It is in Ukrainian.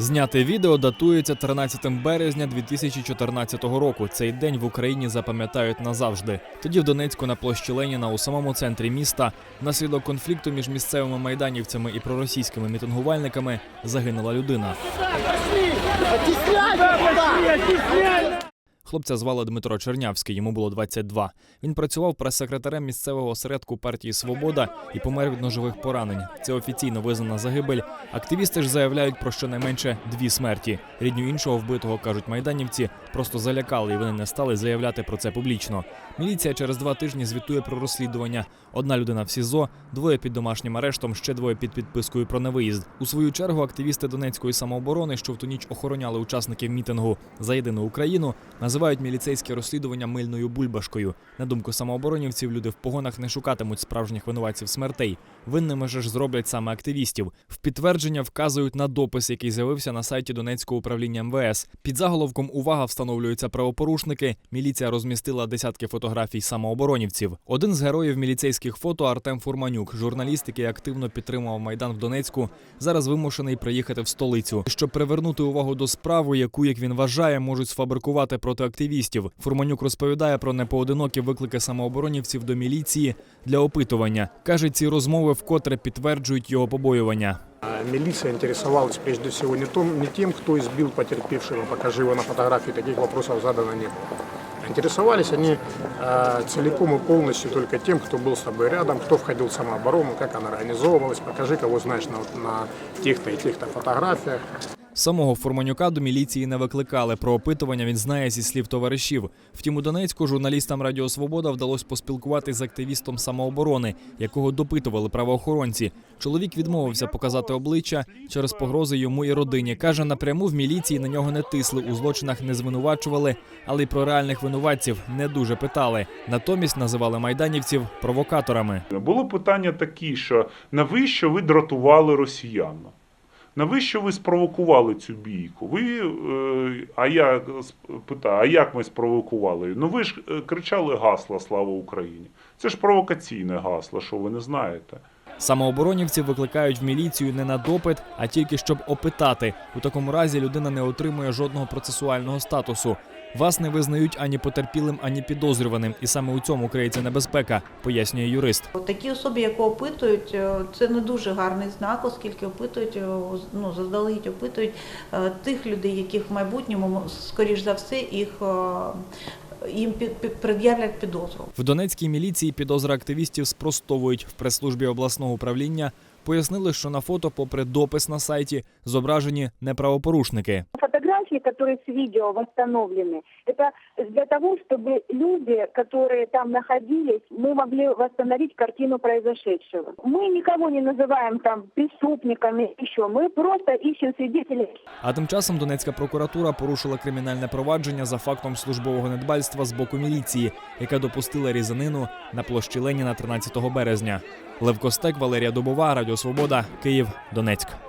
Зняте відео датується 13 березня 2014 року. Цей день в Україні запам'ятають назавжди. Тоді в Донецьку на площі Леніна у самому центрі міста внаслідок конфлікту між місцевими майданівцями і проросійськими мітингувальниками загинула людина. Хлопця звали Дмитро Чернявський, йому було 22. Він працював прес-секретарем місцевого осередку партії Свобода і помер від ножових поранень. Це офіційно визнана загибель. Активісти ж заявляють про щонайменше дві смерті. Рідню іншого вбитого кажуть майданівці, просто залякали, і вони не стали заявляти про це публічно. Міліція через два тижні звітує про розслідування. Одна людина в СІЗО, двоє під домашнім арештом, ще двоє під підпискою про невиїзд. У свою чергу активісти Донецької самооборони, що в ту ніч охороняли учасників мітингу за єдину Україну, називають міліцейське розслідування мильною бульбашкою. На думку самооборонівців, люди в погонах не шукатимуть справжніх винуватців смертей. Винними же ж зроблять саме активістів. В підтвердження вказують на допис, який з'явився на сайті Донецького управління МВС. Під заголовком Увага встановлюються правопорушники. Міліція розмістила десятки фотографій самооборонівців. Один з героїв міліцейських фото Артем Фурманюк, журналіст, який активно підтримував майдан в Донецьку, зараз вимушений приїхати в столицю, щоб привернути увагу до справи, яку, як він вважає, можуть сфабрикувати проти активістів. Фурманюк розповідає про непоодинокі виклики самооборонівців до міліції для опитування. каже, ці розмови вкотре підтверджують його побоювання. А Милиция интересовалась прежде всего не, том, не тем, кто избил потерпевшего, покажи его на фотографии, таких вопросов задано не было. Интересовались они э, целиком и полностью только тем, кто был с тобой рядом, кто входил в самооборону, как она организовывалась, покажи, кого знаешь на, на тех-то и тех-то фотографиях. Самого Фурманюка до міліції не викликали. Про опитування він знає зі слів товаришів. Втім, у Донецьку журналістам Радіо Свобода вдалося поспілкуватись з активістом самооборони, якого допитували правоохоронці. Чоловік відмовився показати обличчя через погрози йому і родині. каже, напряму в міліції на нього не тисли, у злочинах не звинувачували, але й про реальних винуватців не дуже питали. Натомість називали майданівців провокаторами. Було питання такі, що навіщо ви дратували росіян? Навіщо ви спровокували цю бійку? Ви, е, а я питаю, а як ми спровокували? Ну ви ж е, кричали гасла Слава Україні. Це ж провокаційне гасло, що ви не знаєте. Самооборонівці викликають в міліцію не на допит, а тільки щоб опитати. У такому разі людина не отримує жодного процесуального статусу. Вас не визнають ані потерпілим, ані підозрюваним, і саме у цьому криється небезпека, пояснює юрист. Такі особи, які опитують, е, це не дуже гарний знак, оскільки опитують, е, ну, заздалегідь опитують е, тих людей, яких в майбутньому, скоріш за все, їх їм пред'являть підозру. В Донецькій міліції підозри активістів спростовують в прес-службі обласного управління. Пояснили, що на фото, попри допис на сайті, зображені не правопорушники. Фотографии, которые с видео восстановлены, это для того, чтобы люди, которые там находились, мы могли восстановить картину произошедшего. Мы никого не называем там преступниками, еще. Мы просто ищем свидетелей А тим часом Донецька прокуратура порушила кримінальне провадження за фактом службового недбальства з боку міліції, яка допустила різанину на площі Леніна 13 березня. Лев Костек, Валерія Дубова, Радіо Свобода, Київ, Донецьк.